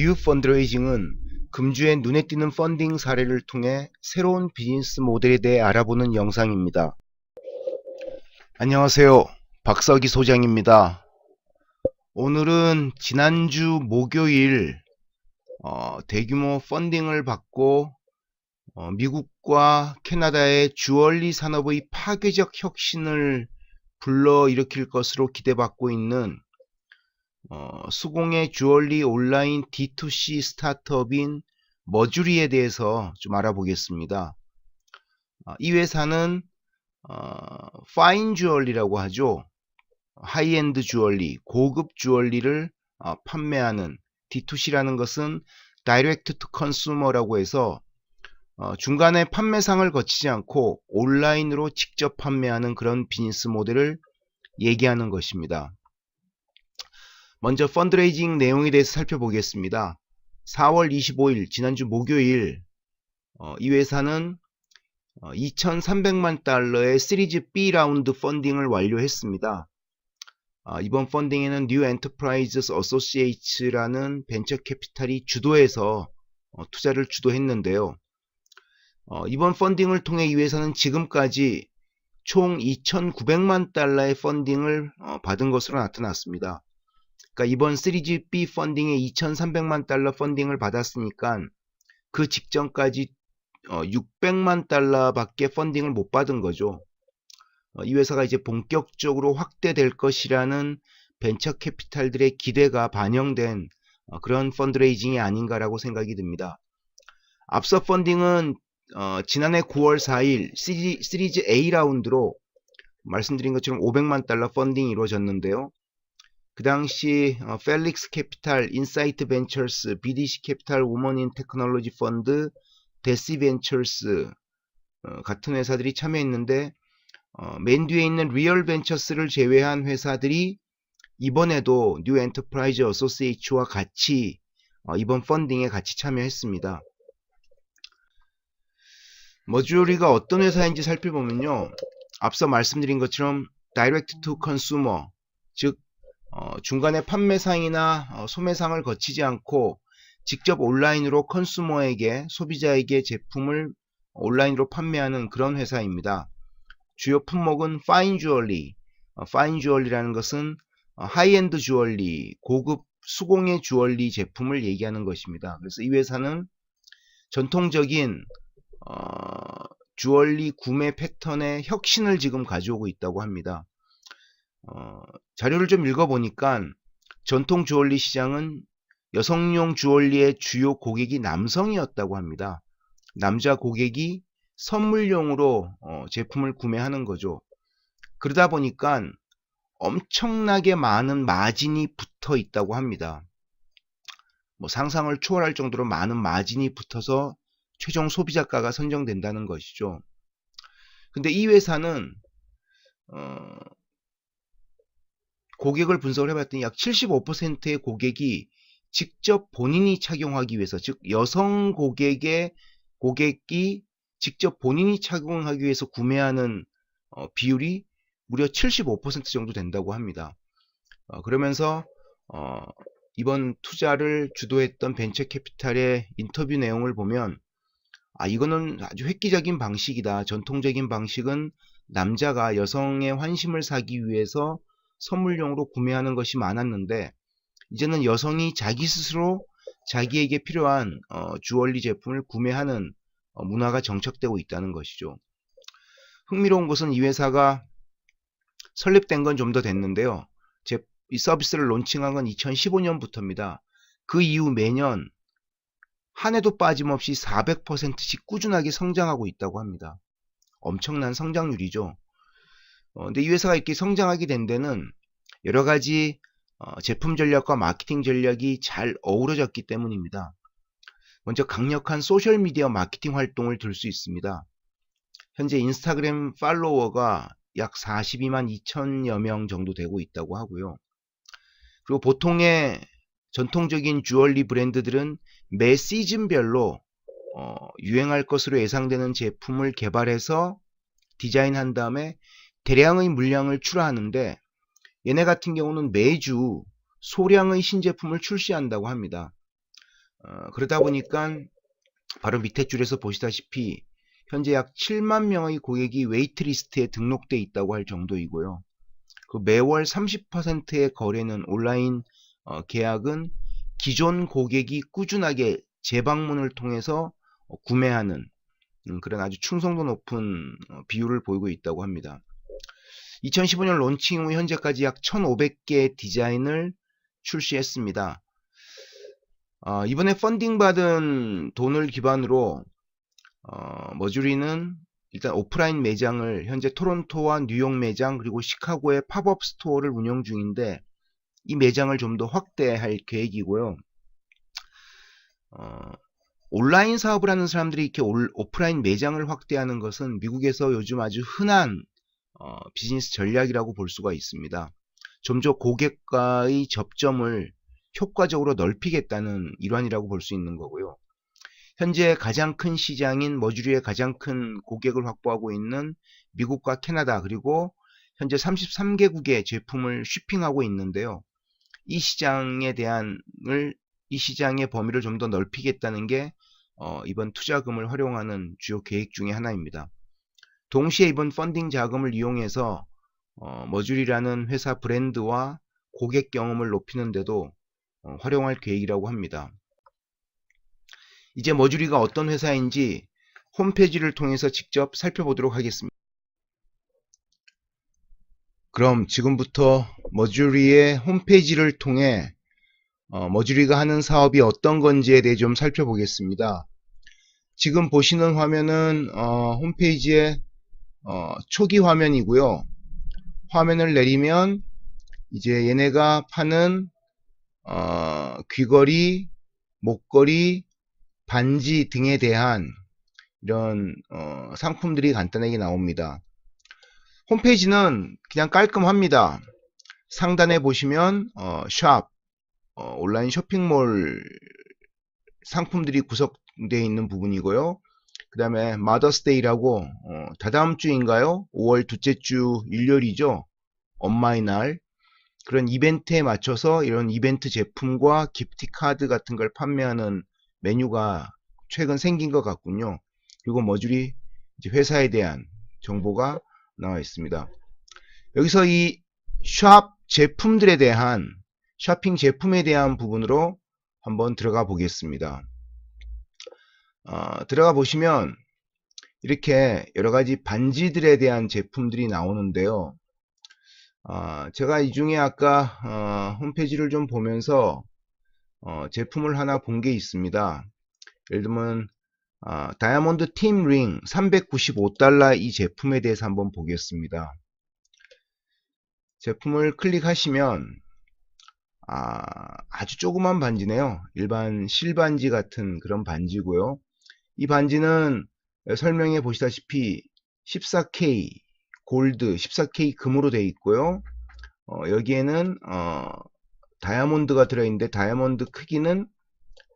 뉴 펀드레이징은 금주의 눈에 띄는 펀딩 사례를 통해 새로운 비즈니스 모델에 대해 알아보는 영상입니다. 안녕하세요. 박석희 소장입니다. 오늘은 지난주 목요일 어, 대규모 펀딩을 받고 어, 미국과 캐나다의 주얼리 산업의 파괴적 혁신을 불러일으킬 것으로 기대받고 있는 어, 수공의 주얼리 온라인 D2C 스타트업인 머주리에 대해서 좀 알아보겠습니다. 어, 이 회사는 어, 파인 주얼리라고 하죠. 하이엔드 주얼리, 고급 주얼리를 어, 판매하는 D2C라는 것은 다이렉트 투 컨슈머라고 해서 어, 중간에 판매상을 거치지 않고 온라인으로 직접 판매하는 그런 비즈니스 모델을 얘기하는 것입니다. 먼저 펀드레이징 내용에 대해서 살펴보겠습니다. 4월 25일 지난주 목요일 어, 이 회사는 어, 2,300만 달러의 시리즈 B 라운드 펀딩을 완료했습니다. 아, 이번 펀딩에는 뉴 엔터프라이즈스 어소시에이츠라는 벤처 캐피탈이 주도해서 어, 투자를 주도했는데요. 어, 이번 펀딩을 통해 이 회사는 지금까지 총 2,900만 달러의 펀딩을 어, 받은 것으로 나타났습니다. 그러니까 이번 시리즈 B 펀딩에 2,300만 달러 펀딩을 받았으니까 그 직전까지 어, 600만 달러밖에 펀딩을 못 받은 거죠. 어, 이 회사가 이제 본격적으로 확대될 것이라는 벤처 캐피탈들의 기대가 반영된 어, 그런 펀드레이징이 아닌가라고 생각이 듭니다. 앞서 펀딩은 어, 지난해 9월 4일 시리, 시리즈 A 라운드로 말씀드린 것처럼 500만 달러 펀딩이 이루어졌는데요. 그 당시 어, 펠릭스 캐피탈, 인사이트 벤처스, BDC 캐피탈, 우먼 인 테크놀로지 펀드, 데시 벤처스 어, 같은 회사들이 참여했는데 어, 맨 뒤에 있는 리얼 벤처스를 제외한 회사들이 이번에도 뉴 엔터프라이즈 어소시에이츠와 같이 어, 이번 펀딩에 같이 참여했습니다. 머주리가 어떤 회사인지 살펴보면요. 앞서 말씀드린 것처럼 다이렉트 투 컨슈머 즉 어, 중간에 판매상이나 어, 소매상을 거치지 않고 직접 온라인으로 컨슈머에게 소비자에게 제품을 온라인으로 판매하는 그런 회사입니다. 주요 품목은 파인 주얼리, 어, 파인 주얼리라는 것은 어, 하이엔드 주얼리, 고급 수공예 주얼리 제품을 얘기하는 것입니다. 그래서 이 회사는 전통적인 어, 주얼리 구매 패턴의 혁신을 지금 가져오고 있다고 합니다. 어, 자료를 좀 읽어보니까 전통 주얼리 시장은 여성용 주얼리의 주요 고객이 남성이었다고 합니다. 남자 고객이 선물용으로 어, 제품을 구매하는 거죠. 그러다 보니까 엄청나게 많은 마진이 붙어 있다고 합니다. 뭐 상상을 초월할 정도로 많은 마진이 붙어서 최종 소비자가가 선정된다는 것이죠. 근데 이 회사는 어, 고객을 분석을 해봤더니 약 75%의 고객이 직접 본인이 착용하기 위해서, 즉 여성 고객의 고객이 직접 본인이 착용하기 위해서 구매하는 어, 비율이 무려 75% 정도 된다고 합니다. 어, 그러면서 어, 이번 투자를 주도했던 벤처 캐피탈의 인터뷰 내용을 보면 아 이거는 아주 획기적인 방식이다. 전통적인 방식은 남자가 여성의 환심을 사기 위해서 선물용으로 구매하는 것이 많았는데 이제는 여성이 자기 스스로 자기에게 필요한 어, 주얼리 제품을 구매하는 어, 문화가 정착되고 있다는 것이죠. 흥미로운 것은 이 회사가 설립된 건 좀 더 됐는데요. 제, 이 서비스를 론칭한 건 2015년부터입니다. 그 이후 매년 한 해도 빠짐없이 400%씩 꾸준하게 성장하고 있다고 합니다. 엄청난 성장률이죠. 어, 근데 이 회사가 이렇게 성장하게 된 데는 여러 가지 어, 제품 전략과 마케팅 전략이 잘 어우러졌기 때문입니다. 먼저 강력한 소셜미디어 마케팅 활동을 들 수 있습니다. 현재 인스타그램 팔로워가 약 42만 2천여 명 정도 되고 있다고 하고요. 그리고 보통의 전통적인 주얼리 브랜드들은 매 시즌별로 어, 유행할 것으로 예상되는 제품을 개발해서 디자인한 다음에 대량의 물량을 출하하는데 얘네 같은 경우는 매주 소량의 신제품을 출시한다고 합니다. 어, 그러다 보니까 바로 밑에 줄에서 보시다시피 현재 약 7만 명의 고객이 웨이트리스트에 등록돼 있다고 할 정도이고요. 그 매월 30%의 거래는 온라인 어, 계약은 기존 고객이 꾸준하게 재방문을 통해서 어, 구매하는 음, 그런 아주 충성도 높은 어, 비율을 보이고 있다고 합니다. 2015년 론칭 후 현재까지 약 1,500개의 디자인을 출시했습니다. 어, 이번에 펀딩 받은 돈을 기반으로 어, 머주리는 일단 오프라인 매장을 현재 토론토와 뉴욕 매장 그리고 시카고의 팝업 스토어를 운영 중인데 이 매장을 좀 더 확대할 계획이고요. 어, 온라인 사업을 하는 사람들이 이렇게 올- 오프라인 매장을 확대하는 것은 미국에서 요즘 아주 흔한 어, 비즈니스 전략이라고 볼 수가 있습니다. 좀더 고객과의 접점을 효과적으로 넓히겠다는 일환이라고 볼 수 있는 거고요. 현재 가장 큰 시장인 머주리의 가장 큰 고객을 확보하고 있는 미국과 캐나다 그리고 현재 33개국의 제품을 쉬핑하고 있는데요. 이 시장에 대한을 이 시장의 범위를 좀 더 넓히겠다는 게 어, 이번 투자금을 활용하는 주요 계획 중의 하나입니다. 동시에 이번 펀딩 자금을 이용해서 어, 머주리라는 회사 브랜드와 고객 경험을 높이는데도 어, 활용할 계획이라고 합니다. 이제 머주리가 어떤 회사인지 홈페이지를 통해서 직접 살펴보도록 하겠습니다. 그럼 지금부터 머주리의 홈페이지를 통해 어, 머주리가 하는 사업이 어떤 건지에 대해 좀 살펴보겠습니다. 지금 보시는 화면은 어, 홈페이지의 어, 초기 화면이고요. 화면을 내리면 이제 얘네가 파는 어, 귀걸이, 목걸이, 반지 등에 대한 이런 어, 상품들이 간단하게 나옵니다. 홈페이지는 그냥 깔끔합니다. 상단에 보시면 어, 샵, 어, 온라인 쇼핑몰 상품들이 구성되어 있는 부분이고요. 그 다음에 마더스데이라고 어, 다다음 주인가요? 5월 둘째 주 일요일이죠. 엄마의 날 그런 이벤트에 맞춰서 이런 이벤트 제품과 기프티 카드 같은 걸 판매하는 메뉴가 최근 생긴 것 같군요. 그리고 이제 회사에 대한 정보가 나와 있습니다. 여기서 이 샵 제품들에 대한 쇼핑 제품에 대한 부분으로 한번 들어가 보겠습니다. 어, 들어가 보시면 이렇게 여러 가지 반지들에 대한 제품들이 나오는데요. 어, 제가 이 중에 아까 어, 홈페이지를 좀 보면서 어, 제품을 하나 본 게 있습니다. 예를 들면 어, 다이아몬드 팀 링 395달러 이 제품에 대해서 한번 보겠습니다. 제품을 클릭하시면 아, 아주 조그만 반지네요. 일반 실반지 같은 그런 반지고요. 이 반지는 설명해 보시다시피 14K 골드, 14K 금으로 되어 있고요. 어, 여기에는 어, 다이아몬드가 들어있는데 다이아몬드 크기는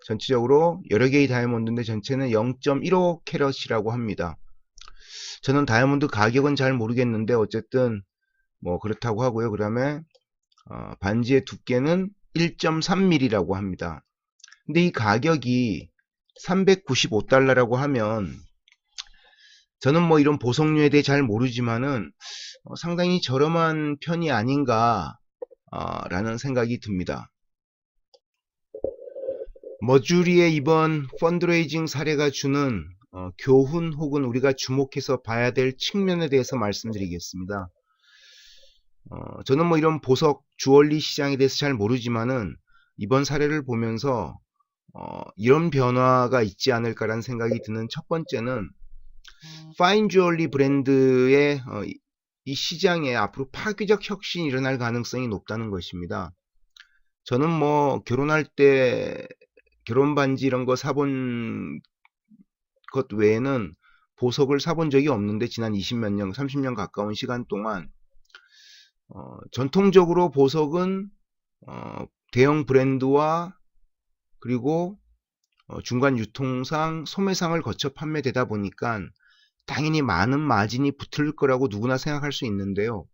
전체적으로 여러 개의 다이아몬드인데 전체는 0.15 캐럿이라고 합니다. 저는 다이아몬드 가격은 잘 모르겠는데 어쨌든 뭐 그렇다고 하고요. 그 다음에 어, 반지의 두께는 1.3mm라고 합니다. 근데 이 가격이 395달러라고 하면 저는 뭐 이런 보석류에 대해 잘 모르지만은 어, 상당히 저렴한 편이 아닌가 어, 라는 생각이 듭니다. 머주리의 이번 펀드레이징 사례가 주는 어, 교훈 혹은 우리가 주목해서 봐야 될 측면에 대해서 말씀드리겠습니다. 어, 저는 뭐 이런 보석 주얼리 시장에 대해서 잘 모르지만은 이번 사례를 보면서 어, 이런 변화가 있지 않을까라는 생각이 드는 첫 번째는 파인 주얼리 브랜드의 어, 이- 이 시장에 앞으로 파괴적 혁신이 일어날 가능성이 높다는 것입니다. 저는 뭐 결혼할 때 결혼 반지 이런 거 사본 것 외에는 보석을 사본 적이 없는데 지난 20몇 년, 30년 가까운 시간 동안 어, 전통적으로 보석은 어, 대형 브랜드와 그리고 어, 중간 유통상 소매상을 거쳐 판매되다 보니까 당연히 많은 마진이 붙을 거라고 누구나 생각할 수 있는데요.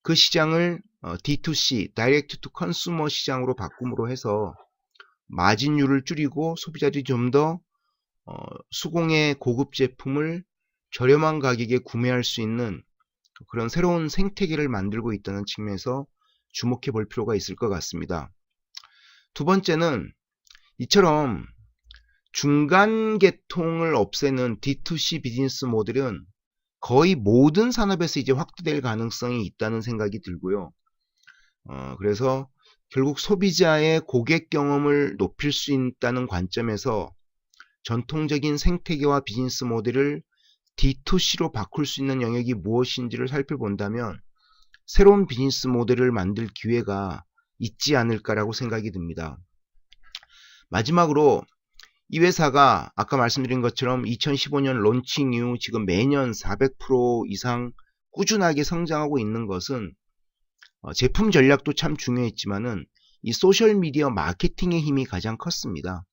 그 시장을 어, D2C, Direct to Consumer 시장으로 바꿈으로 해서 마진율을 줄이고 소비자들이 좀더 어, 수공의 고급 제품을 저렴한 가격에 구매할 수 있는 그런 새로운 생태계를 만들고 있다는 측면에서 주목해 볼 필요가 있을 것 같습니다. 두 번째는 이처럼 중간 계통을 없애는 D2C 비즈니스 모델은 거의 모든 산업에서 이제 확대될 가능성이 있다는 생각이 들고요. 어, 그래서 결국 소비자의 고객 경험을 높일 수 있다는 관점에서 전통적인 생태계와 비즈니스 모델을 D2C로 바꿀 수 있는 영역이 무엇인지를 살펴본다면 새로운 비즈니스 모델을 만들 기회가 있지 않을까라고 생각이 듭니다. 마지막으로 이 회사가 아까 말씀드린 것처럼 2015년 론칭 이후 지금 매년 400% 이상 꾸준하게 성장하고 있는 것은 어, 제품 전략도 참 중요했지만은 이 소셜 미디어 마케팅의 힘이 가장 컸습니다.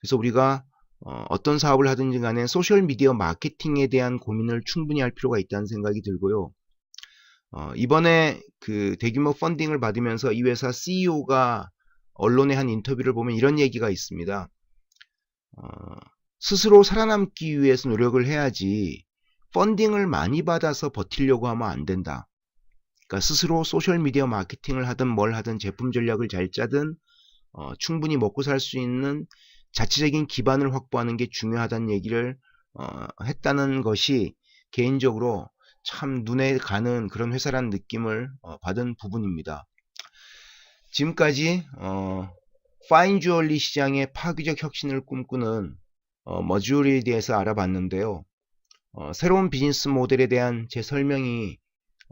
그래서 우리가 어, 떤 사업을 하든지 간에 소셜 미디어 마케팅에 대한 고민을 충분히 할 필요가 있다는 생각이 들고요. 어, 이번에 그 대규모 펀딩을 받으면서 이 회사 CEO가 언론에 한 인터뷰를 보면 이런 얘기가 있습니다. 어, 스스로 살아남기 위해서 노력을 해야지 펀딩을 많이 받아서 버티려고 하면 안 된다. 그러니까 스스로 소셜미디어 마케팅을 하든 뭘 하든 제품 전략을 잘 짜든 어, 충분히 먹고 살 수 있는 자체적인 기반을 확보하는 게 중요하다는 얘기를 어, 했다는 것이 개인적으로 참 눈에 가는 그런 회사라는 느낌을 어, 받은 부분입니다. 지금까지 어, 파인 주얼리 시장의 파괴적 혁신을 꿈꾸는 어, 머주리에 대해서 알아봤는데요. 어, 새로운 비즈니스 모델에 대한 제 설명이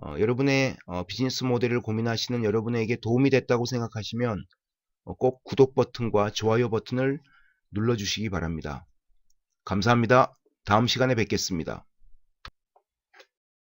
어, 여러분의 어, 비즈니스 모델을 고민하시는 여러분에게 도움이 됐다고 생각하시면 어, 꼭 구독 버튼과 좋아요 버튼을 눌러주시기 바랍니다. 감사합니다. 다음 시간에 뵙겠습니다.